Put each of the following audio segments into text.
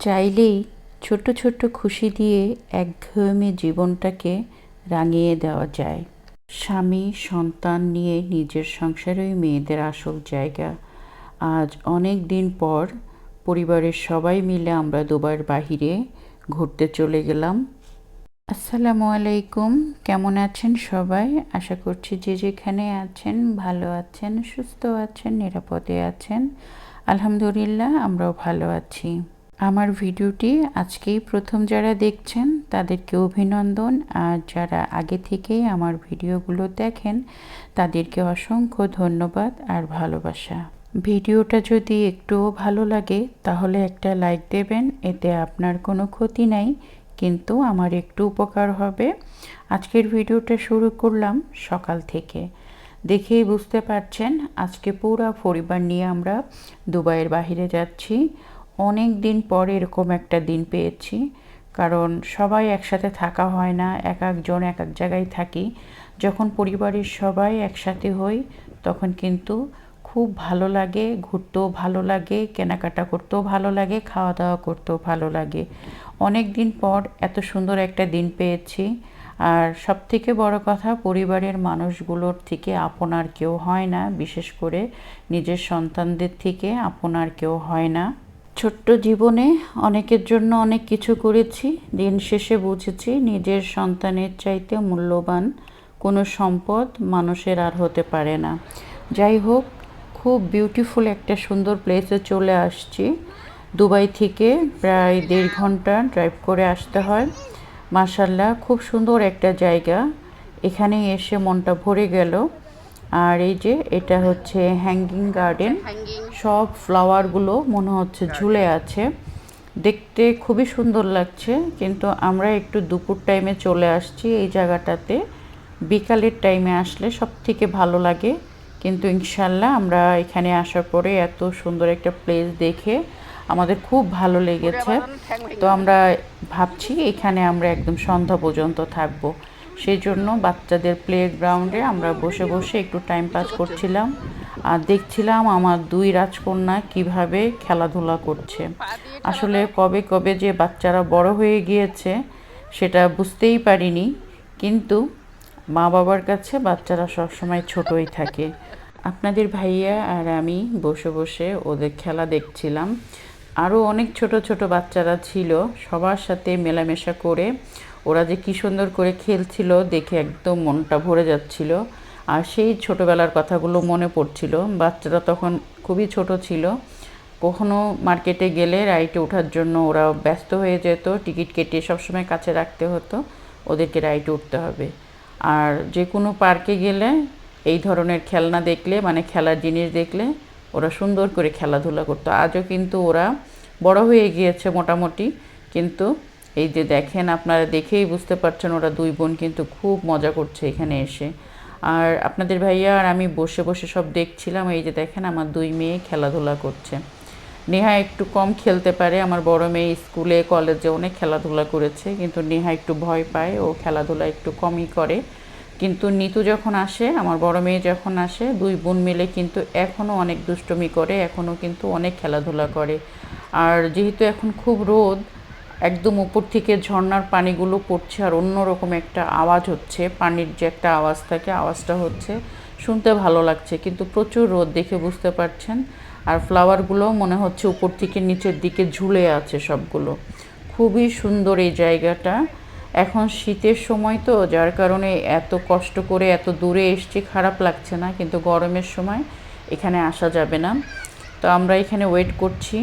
চাইলেই ছোট ছোট খুশি দিয়ে একঘেয়েমি জীবনটাকে রাঙিয়ে দেওয়া যায়। স্বামী, সন্তান নিয়ে নিজের সংসারেই মেয়েদের আসল জায়গা। আজ অনেক দিন পর পরিবারের সবাই মিলে আমরা দুবার বাহিরে ঘুরতে চলে গেলাম। আসসালামু আলাইকুম, কেমন আছেন সবাই? আশা করছি যে যেখানে আছেন, ভালো আছেন, সুস্থ আছেন, নিরাপদে আছেন। আলহামদুলিল্লাহ, আমরাও ভালো আছি। আমার ভিডিওটি আজকেই প্রথম যারা দেখছেন, তাদেরকে অভিনন্দন। আর যারা আগে থেকেই আমার ভিডিওগুলো দেখেন, তাদেরকে অসংখ্য ধন্যবাদ আর ভালোবাসা। ভিডিওটা যদি একটুও ভালো লাগে, তাহলে একটা লাইক দেবেন, এতে আপনার কোনো ক্ষতি নাই, কিন্তু আমার একটু উপকার হবে। আজকের ভিডিওটা শুরু করলাম সকাল থেকে। দেখেই বুঝতে পারছেন, আজকে পুরো পরিবার নিয়ে আমরা দুবাইয়ের বাহিরে যাচ্ছি। অনেক দিন পর এরকম একটা দিন পেয়েছি। কারণ সবাই একসাথে থাকা হয় না, এক একজন এক এক জায়গায় থাকি। যখন পরিবারের সবাই একসাথে হই, তখন কিন্তু খুব ভালো লাগে, ঘুরতেও ভালো লাগে, কেনাকাটা করতেও ভালো লাগে খাওয়া দাওয়া করতেও ভালো লাগে। অনেক দিন পর এত সুন্দর একটা দিন পেয়েছি। আর সব থেকে বড় কথা, পরিবারের মানুষগুলোর থেকে আপনার কেউ হয় না, বিশেষ করে নিজের সন্তানদের থেকে আপনার কেউ হয় না। ছোট্ট জীবনে অনেকের জন্য অনেক কিছু করেছি। দিন শেষে বুঝেছি নিজের সন্তানের চাইতে মূল্যবান কোনো সম্পদ মানুষের আর হতে পারে না। যাই হোক, খুব বিউটিফুল একটা সুন্দর প্লেসে চলে আসছি। দুবাই থেকে প্রায় দেড় ঘণ্টা ড্রাইভ করে আসতে হয়। মার্শাল্লাহ খুব সুন্দর একটা জায়গা। এখানে এসে মনটা ভরে গেল। আর এই যে, এটা হচ্ছে হ্যাঙ্গিং গার্ডেন সব ফ্লাওয়ারগুলো মনে হচ্ছে ঝুলে আছে। দেখতে খুবই সুন্দর লাগছে কিন্তু আমরা একটু দুপুর টাইমে চলে আসছি এই জায়গাটাতে। বিকালের টাইমে আসলে সব থেকে ভালো লাগে কিন্তু ইনশাল্লাহ আমরা এখানে আসার পরে এত সুন্দর একটা প্লেস দেখে আমাদের খুব ভালো লেগেছে। তো আমরা ভাবছি এখানে আমরা একদম সন্ধ্যা পর্যন্ত থাকব। সেই জন্য বাচ্চাদের প্লে গ্রাউন্ডে আমরা বসে বসে একটু টাইম পাস করছিলাম। আর দেখছিলাম আমার দুই রাজকন্যা কীভাবে খেলাধুলা করছে। আসলে কবে কবে যে বাচ্চারা বড় হয়ে গিয়েছে, সেটা বুঝতেই পারিনি, কিন্তু মা বাবার কাছে বাচ্চারা সবসময় ছোটই থাকে। আপনাদের ভাইয়া আর আমি বসে বসে ওদের খেলা দেখছিলাম। আরও অনেক ছোট ছোট বাচ্চারা ছিল, সবার সাথে মেলামেশা করে ওরা যে কী সুন্দর করে খেলছিল দেখে একদম মনটা ভরে যাচ্ছিল। আর সেই ছোটোবেলার কথাগুলো মনে পড়ছিল। বাচ্চারা তখন খুবই ছোট ছিল। কখনো মার্কেটে গেলে রাইটে ওঠার জন্য ওরা ব্যস্ত হয়ে যেত। টিকিট কেটে সবসময় কাছে রাখতে হতো। ওদেরকে রাইটে উঠতে হবে। আর যে কোনো পার্কে গেলে এই ধরনের খেলনা দেখলে মানে খেলার জিনিস দেখলে ওরা সুন্দর করে খেলাধুলা করতো। আজও কিন্তু ওরা বড় হয়ে গিয়েছে মোটামুটি। কিন্তু এই যে দেখেন, আপনারা দেখেই বুঝতে পারছেন ওরা দুই বোন কিন্তু খুব মজা করছে এখানে এসে। আর আপনাদের ভাইয়া আর আমি বসে বসে সব দেখছিলাম, এই যে দেখেন আমার দুই মেয়ে খেলাধুলা করছে। নেহা একটু কম খেলতে পারে, আমার বড় মেয়ে স্কুলে, কলেজে অনেক খেলাধুলা করেছে, কিন্তু নেহা একটু ভয় পায়, ও খেলাধুলা একটু কমই করে। কিন্তু নিতু যখন আসে, আমার বড় মেয়ে যখন আসে, দুই বোন মিলে কিন্তু এখনও অনেক দুষ্টমি করে এখনও কিন্তু অনেক খেলাধুলা করে। আর যেহেতু এখন খুব রোদ একদম উপর থেকে ঝর্নার পানিগুলো পড়ছে আর অন্যরকম একটা আওয়াজ হচ্ছে। পানির যে একটা আওয়াজ থাকে, আওয়াজটা হচ্ছে। শুনতে ভালো লাগছে, কিন্তু প্রচুর রোদ দেখে বুঝতে পারছেন। আর ফ্লাওয়ারগুলো মনে হচ্ছে উপর থেকে নিচের দিকে ঝুলে আছে সবগুলো। খুবই সুন্দর এই জায়গাটা। এখন শীতের সময় তো, যার কারণে এত কষ্ট করে এত দূরে এসছি, খারাপ লাগছে না, কিন্তু গরমের সময় এখানে আসা যাবে না। তো আমরা এখানে ওয়েট করছি।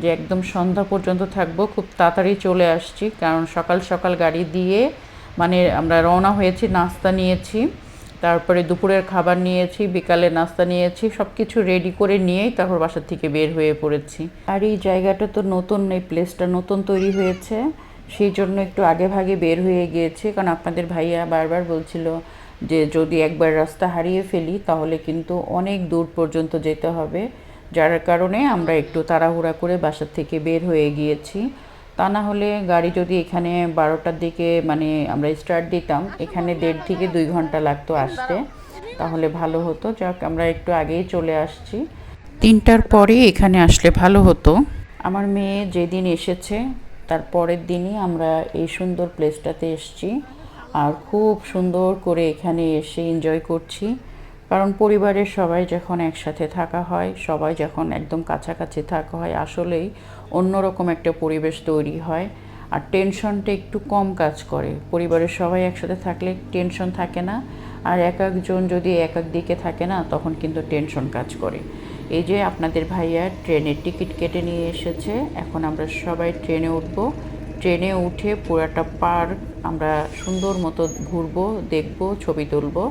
যে একদম সন্ধ্যা পর্যন্ত থাকব, খুব তাড়াতাড়ি চলে আসছি। কারণ সকাল সকাল গাড়ি দিয়ে মানে আমরা রওনা হয়েছি, নাস্তা নিয়েছি, তারপরে দুপুরের খাবার নিয়েছি, বিকালে নাস্তা নিয়েছি সব কিছু রেডি করে নিয়েই তারপর বাসার থেকে বের হয়ে পড়েছি। আর এই জায়গাটা তো নতুন, এই প্লেসটা নতুন তৈরি হয়েছে, সেই জন্য একটু আগে ভাগে বের হয়ে গিয়েছে। কারণ আপনাদের ভাইয়া বারবার বলছিল যে যদি একবার রাস্তা হারিয়ে ফেলি, তাহলে কিন্তু অনেক দূর পর্যন্ত যেতে হবে। যার কারণে আমরা একটু তাড়াহুড়া করে বাসার থেকে বের হয়ে গিয়েছি। তা না হলে গাড়ি যদি এখানে বারোটার দিকে মানে আমরা স্টার্ট দিতাম, এখানে দেড় থেকে দুই ঘণ্টা লাগতো আসতে। তাহলে ভালো হতো। যাক, আমরা একটু আগেই চলে আসছি। তিনটার পরে এখানে আসলে ভালো হতো। আমার মেয়ে যেদিন এসেছে, তার পরের দিনই আমরা এই সুন্দর প্লেসটাতে এসেছি। আর খুব সুন্দর করে এখানে এসে এনজয় করছি। কারণ পরিবারের সবাই যখন একসাথে থাকা হয়, সবাই যখন একদম কাছাকাছি থাকা হয়, আসলেই অন্যরকম একটা পরিবেশ তৈরি হয়। আর টেনশনটা একটু কম কাজ করে। পরিবারের সবাই একসাথে থাকলে টেনশন থাকে না। আর এক একজন যদি এক এক দিকে থাকে না, তখন কিন্তু টেনশন কাজ করে। এই যে আপনাদের ভাইয়া ট্রেনের টিকিট কেটে নিয়ে এসেছে, এখন আমরা সবাই ট্রেনে উঠবো। ট্রেনে উঠে পুরাটা পার্ক আমরা সুন্দর মতো ঘুরবো, দেখব, ছবি তুলবো।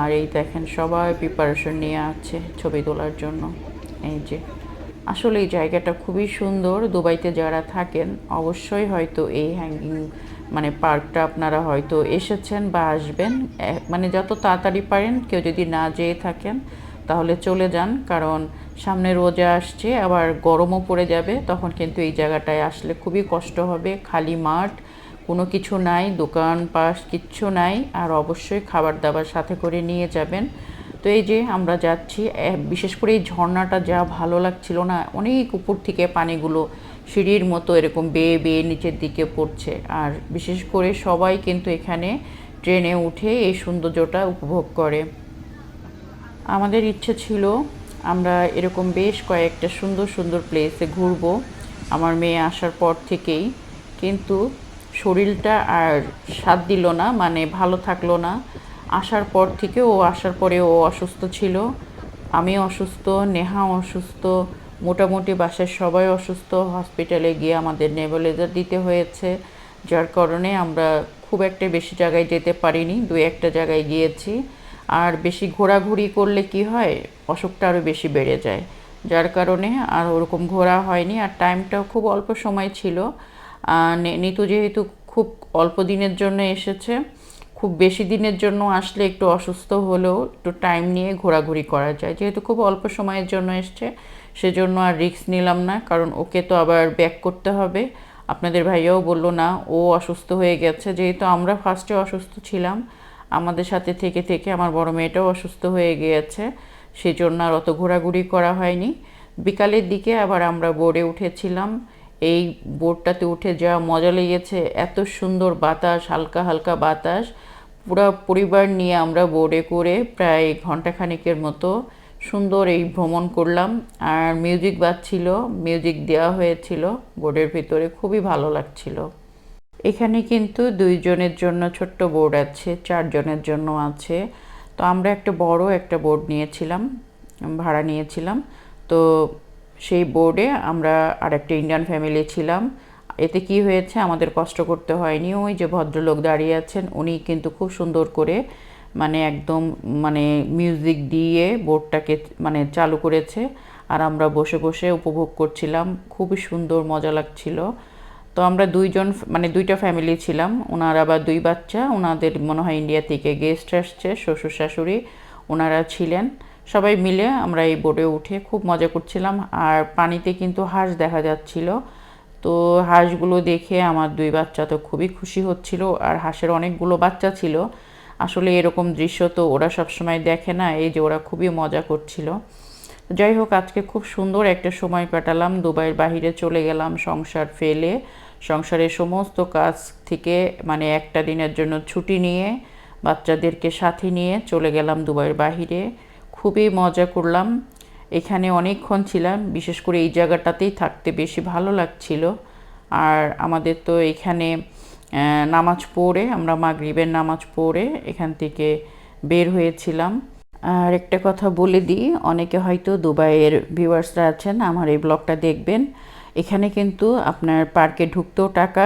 আর এই দেখেন, সবাই প্রিপারেশন নিয়ে আছে ছবি তোলার জন্য। এই যে, আসলে এই জায়গাটা খুবই সুন্দর। দুবাইতে যারা থাকেন, অবশ্যই হয়তো এই হ্যাঙ্গিং মানে পার্কটা আপনারা হয়তো এসেছেন বা আসবেন। মানে যত তাড়াতাড়ি পারেন, কেউ যদি না যেয়ে থাকেন, তাহলে চলে যান। কারণ সামনে রোজা আসছে, আবার গরমও পড়ে যাবে, তখন কিন্তু এই জায়গাটায় আসলে খুবই কষ্ট হবে। খালি মাঠ কোনো কিছু নাই, দোকান পাশ কিচ্ছু নাই, আর অবশ্যই খাবার দাবার সাথে করে নিয়ে যাবেন। তো এই যে আমরা যাচ্ছি বিশেষ করে এই ঝর্ণাটা যা ভালো লাগছিল না, অনেক উপর থেকে পানিগুলো সিঁড়ির মতো এরকম বেয়ে বেয়ে নিচের দিকে পড়ছে। আর বিশেষ করে সবাই কিন্তু এখানে ট্রেনে উঠে এই সৌন্দর্যটা উপভোগ করে। আমাদের ইচ্ছে ছিল আমরা এরকম বেশ কয়েকটা সুন্দর সুন্দর প্লেসে ঘুরবো। আমার মেয়ে আসার পর থেকেই। কিন্তু শরীরটা আর সাথ দিল না মানে ভালো থাকল না। আসার পর থেকে ও, আসার পরে ও অসুস্থ ছিল। আমি অসুস্থ নেহা অসুস্থ। মোটামুটি বাসার সবাই অসুস্থ। হসপিটালে গিয়ে আমাদের নেবুলাইজার দিতে হয়েছে। যার কারণে আমরা খুব একটা বেশি জায়গায় যেতে পারিনি, দু একটা জায়গায় গিয়েছি। আর বেশি ঘোরাঘুরি করলে কি হয়? অসুখটা আরও বেশি বেড়ে যায়। যার কারণে আর ওরকম ঘোরা হয়নি। আর টাইমটাও খুব অল্প সময় ছিল। নিতু যেহেতু খুব অল্প দিনের জন্য এসেছে, খুব বেশি দিনের জন্য আসলে একটু অসুস্থ হলেও একটু টাইম নিয়ে ঘোরাঘুরি করা যায়। যেহেতু খুব অল্প সময়ের জন্য এসছে, সেজন্য আর রিস্ক নিলাম না, কারণ ওকে তো আবার ব্যাক করতে হবে। আপনাদের ভাইয়াও বলল, না, ও অসুস্থ হয়ে গেছে। যেহেতু আমরা ফার্স্টে অসুস্থ ছিলাম, আমাদের সাথে থেকে থেকে আমার বড় মেয়েটাও অসুস্থ হয়ে গিয়েছে সেই জন্য আর অত ঘোরাঘুরি করা হয়নি। বিকালের দিকে আবার আমরা বোর্ডে উঠেছিলাম এই বোর্ডটাতে উঠে যা মজা লেগেছে, এত সুন্দর বাতাস, হালকা হালকা বাতাস। পুরো পরিবার নিয়ে আমরা বোর্ডে করে প্রায় ঘন্টাখানেকের মতো সুন্দর এই ভ্রমণ করলাম। আর মিউজিক বাজছিল, মিউজিক দেওয়া হয়েছিল বোর্ডের ভিতরে খুবই ভালো লাগছিল। এখানে কিন্তু দুইজনের জন্য ছোট্ট বোর্ড আছে, চারজনের জন্য আছে। তো আমরা একটা বড় একটা বোর্ড নিয়েছিলাম, ভাড়া নিয়েছিলাম। তো সেই বোর্ডে আমরা আর একটা ইন্ডিয়ান ফ্যামিলি ছিলাম। এতে কি হয়েছে? আমাদের কষ্ট করতে হয়নি। ওই যে ভদ্রলোক দাঁড়িয়ে আছেন, উনি কিন্তু খুব সুন্দর করে মানে একদম মানে মিউজিক দিয়ে বোর্ডটাকে মানে চালু করেছে। আর আমরা বসে বসে উপভোগ করছিলাম। খুবই সুন্দর, মজা লাগছিল। তো আমরা দুইজন মানে দুইটা ফ্যামিলি ছিলাম। ওনার আবার দুই বাচ্চা। ওনাদের মনে হয় ইন্ডিয়া থেকে গেস্ট আসছে, শ্বশুর শাশুড়ি। ওনারা ছিলেন। সবাই মিলে আমরা এই বোটে উঠে খুব মজা করছিলাম। আর পানিতে কিন্তু হাঁস দেখা যাচ্ছিল। তো হাঁসগুলো দেখে আমার দুই বাচ্চা তো খুবই খুশি হচ্ছিল। আর হাঁসের অনেকগুলো বাচ্চা ছিল। আসলে এরকম দৃশ্য তো ওরা সবসময় দেখে না, এই যে ওরা খুবই মজা করছিল। যাই হোক, আজকে খুব সুন্দর একটা সময় কাটালাম। দুবাইয়ের বাহিরে চলে গেলাম সংসার ফেলে। সংসারের সমস্ত কাজ থেকে মানে একটা দিনের জন্য ছুটি নিয়ে বাচ্চাদেরকে সাথে নিয়ে চলে গেলাম দুবাইয়ের বাহিরে। খুবই মজা করলাম। এখানে অনেকক্ষণ ছিলাম, বিশেষ করে এই জায়গাটাতেই থাকতে বেশি ভালো লাগছিল। আর আমাদের তো এখানে নামাজ পড়ে, আমরা মাগরিবের নামাজ পড়ে এখান থেকে বের হয়েছিলাম। আর একটা কথা বলে দিই, অনেকে হয়তো দুবাইয়ের ভিউয়ার্সরা আছেন, আমার এই ব্লগটা দেখবেন। এখানে কিন্তু আপনার পার্কে ঢুকতেও টাকা,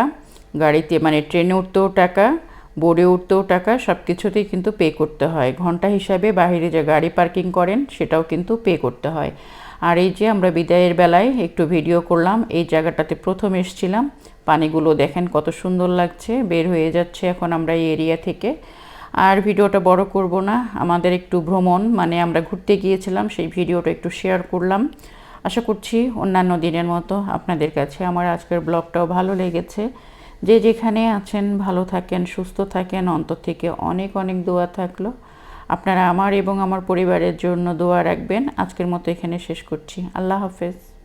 গাড়িতে মানে ট্রেনে উঠতেও টাকা বোর্ডে উঠতেও টাকা সব কিছুতেই কিন্তু পে করতে হয়। ঘণ্টা হিসাবে বাইরে যে গাড়ি পার্কিং করেন, সেটাও কিন্তু পে করতে হয়। আর এই যে আমরা বিদায়ের বেলায় একটু ভিডিও করলাম, এই জায়গাটাতে প্রথম এসছিলাম। পানিগুলো দেখেন কত সুন্দর লাগছে, বের হয়ে যাচ্ছে এখন আমরা এই এরিয়া থেকে। আর ভিডিওটা বড় করব না, আমাদের একটু ভ্রমণ মানে আমরা ঘুরতে গিয়েছিলাম, সেই ভিডিওটা একটু শেয়ার করলাম। আশা করছি অন্যান্য দিনের মতো আপনাদের কাছে আমার আজকের ব্লগটাও ভালো লেগেছে। যে যেখানে আছেন, ভালো থাকেন, সুস্থ থাকেন, অন্তর থেকে অনেক অনেক দোয়া থাকল। আপনারা আমার এবং আমার পরিবারের জন্য দোয়া রাখবেন। আজকের মতো এখানে শেষ করছি। আল্লাহ হাফেজ।